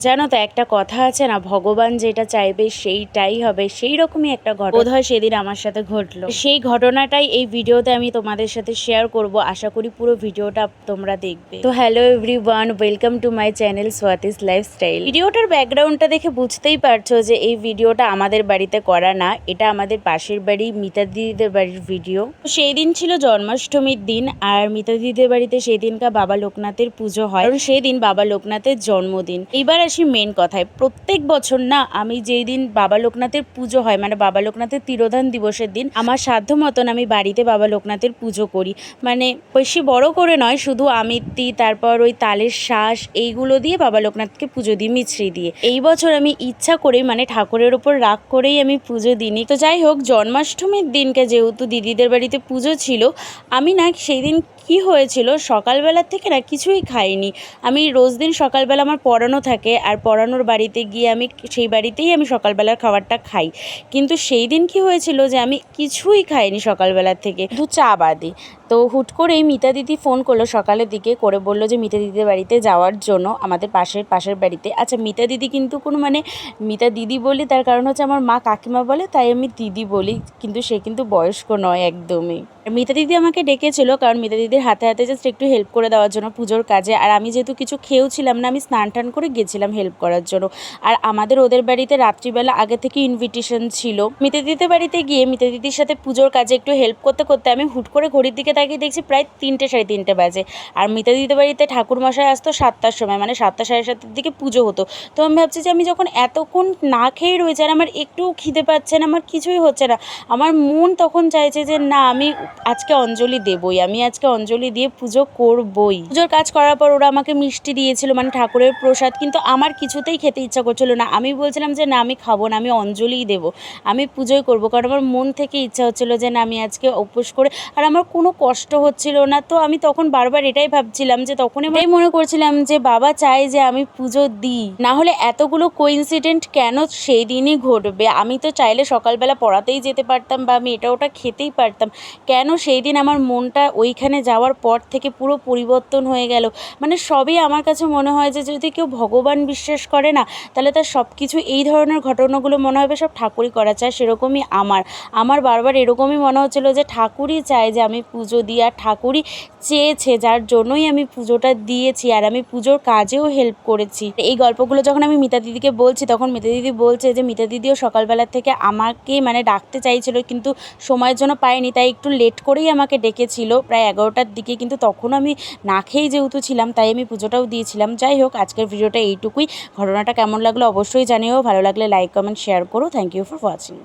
জানো তো একটা কথা আছে না ভগবান যেটা চাইবে সেইটাই হবে সেই রকমই একটা ঘটনা। বোধ হয় সেদিন আমার সাথে ঘটলো। সেই ঘটনাটাই এই ভিডিওতে আমি তোমাদের সাথে শেয়ার করব আশা করি পুরো ভিডিওটা তোমরা দেখবে। তো hello everyone welcome to my channel Swati's lifestyle ভিডিওটার ব্যাকগ্রাউন্ডটা দেখে বুঝতেই পারছ যে এই ভিডিওটা আমাদের বাড়িতে করা না এটা আমাদের পাশের বাড়ি মিতা দিদিদের বাড়ির ভিডিও সেই দিন ছিল জন্মাষ্টমীর দিন আর মিতা দিদিদের বাড়িতে সেই দিনকার বাবা লোকনাথের পুজো হয় কারণ সেই দিন বাবা লোকনাথের জন্মদিন। এইবার আসি মেন কথায়। প্রত্যেক বছর না আমি যেই দিন বাবা লোকনাথের পুজো হয় মানে বাবা লোকনাথের তিরোধান দিবসের দিন, আমার সাধ্য মতন আমি বাড়িতে বাবা লোকনাথের পুজো করি। মানে বেশি বড় করে নয়, শুধু আমিত্তি, তারপর ওই তালের শ্বাস, এইগুলো দিয়ে বাবা লোকনাথকে পুজো দিই, মিছরি দিয়ে। এই বছর আমি ইচ্ছা করেই মানে ঠাকুরের ওপর রাগ করেই আমি পুজো দিইনি। তো যাই হোক, জন্মাষ্টমীর দিনকে যেহেতু দিদিদের বাড়িতে পুজো ছিল, আমি না সেই দিন কি হয়েছিল? সকালবেলার থেকে না কিছুই খাইনি। আমি রোজ দিন সকালবেলা আমার পড়ানো থাকে আর পড়ানোর বাড়িতে গিয়ে আমি সেই বাড়িতেই আমি সকালবেলার খাবারটা খাই। কিন্তু সেই দিন কি হয়েছিল যে আমি কিছুই খাইনি সকালবেলার থেকে। দু চা বাদে। তো হুট করেই মিতা দিদি ফোন করল সকালের দিকে, করে বলল যে মিতা দিদির বাড়িতে যাওয়ার জন্য আমাদের পাশের পাশের বাড়িতে। আচ্ছা মিতা দিদি কিন্তু কোনো মানে মিতা দিদি বলি, তার কারণ হচ্ছে আমার মা কাকিমা বলে, তাই আমি দিদি বলি। কিন্তু সে কিন্তু বয়স্ক নয় একদমই। মিতা দিদি আমাকে ডেকেছিল, কারণ মিতা দিদির হাতে হাতে জাস্ট একটু হেল্প করে দেওয়ার জন্য পুজোর কাজে। আর আমি যেহেতু কিছু খেয়েও ছিলাম না, আমি স্নান টান করে গেছিলাম হেল্প করার জন্য। আর আমাদের ওদের বাড়িতে রাত্রিবেলা আগে থেকে ইনভিটেশন ছিল। মিতা দিদির বাড়িতে গিয়ে মিতা দিদির সাথে পুজোর কাজে একটু হেল্প করতে করতে আমি হুট করে ঘড়ির দিকে তাকিয়ে দেখছি প্রায় তিনটে সাড়ে তিনটে বাজে। আর মিতা দিদির বাড়িতে ঠাকুর মশাই আসতো সাতটার সময় মানে সাতটা সাড়ে সাতটার দিকে পুজো হতো। তো আমি ভাবছি যে আমি যখন এতক্ষণ না খেয়ে রয়েছে আর আমার একটু খিদে পাচ্ছে না, আমার কিছুই হচ্ছে না, আমার মন তখন চাইছে যে না, আমি আজকে অঞ্জলি দেবই, আমি আজকে অঞ্জলি দিয়ে পুজো করবই। পুজোর কাজ করার পর ওরা আমাকে মিষ্টি দিয়েছিল মানে ঠাকুরের প্রসাদ, কিন্তু আমার কিছুতেই খেতে ইচ্ছা করছিল না। আমি বলছিলাম যে, না, আমি খাব না, আমি অঞ্জলিই দেবো। আমি পুজোই করব। কারণ আমার মন থেকে ইচ্ছা হচ্ছিল যে, না, আমি আজকে উপোস করে আর আমার কোনো কষ্ট হচ্ছিল না। তো আমি তখন বারবার এটাই ভাবছিলাম যে, তখনই আমি মনে করছিলাম যে, বাবা চায় যে, আমি পুজো দিই। না হলে এতগুলো কোইন্সিডেন্ট কেন সেই দিনই ঘটবে? আমি তো চাইলে সকালবেলা পড়াতেই যেতে পারতাম বা আমি এটা ওটা খেতেই পারতাম। কেন সেই দিন আমার মনটা ওইখানে যাওয়ার পর থেকে পুরো পরিবর্তন হয়ে গেল। মানে সবই আমার কাছে মনে হয় যে যদি কেউ ভগবান বিশ্বাস করে না, তাহলে তার সব কিছু এই ধরনের ঘটনাগুলো মনে হবে সব ঠাকুরই করা চায়, সেরকমই আমার। আমার বারবার এরকমই মনে হচ্ছিল যে ঠাকুরই চায় যে আমি পুজো দিই, আর ঠাকুরই চেয়েছে, যার জন্যই আমি পুজোটা দিয়েছি, আর আমি পুজোর কাজেও হেল্প করেছি। এই গল্পগুলো যখন আমি মিতা দিদিকে বলছি, তখন মিতা দিদি বলছে যে মিতা দিদিও সকালবেলা থেকে আমাকে মানে ডাকতে চাইছিল, কিন্তু সময়ের জন্য পায়নি, তাই একটু লেট করেই আমাকে ডেকেছিল, প্রায় এগারোটার দিকে, কিন্তু তখন আমি না খেয়েই যেহেতু ছিলাম, তাই আমি পুজোটাও দিয়েছিলাম। যাই হোক, আজকের ভিডিওটা এইটুকুই। ঘটনাটা কেমন লাগল অবশ্যই জানিও। ভালো লাগলে লাইক কমেন্ট শেয়ার করো। Thank you for watching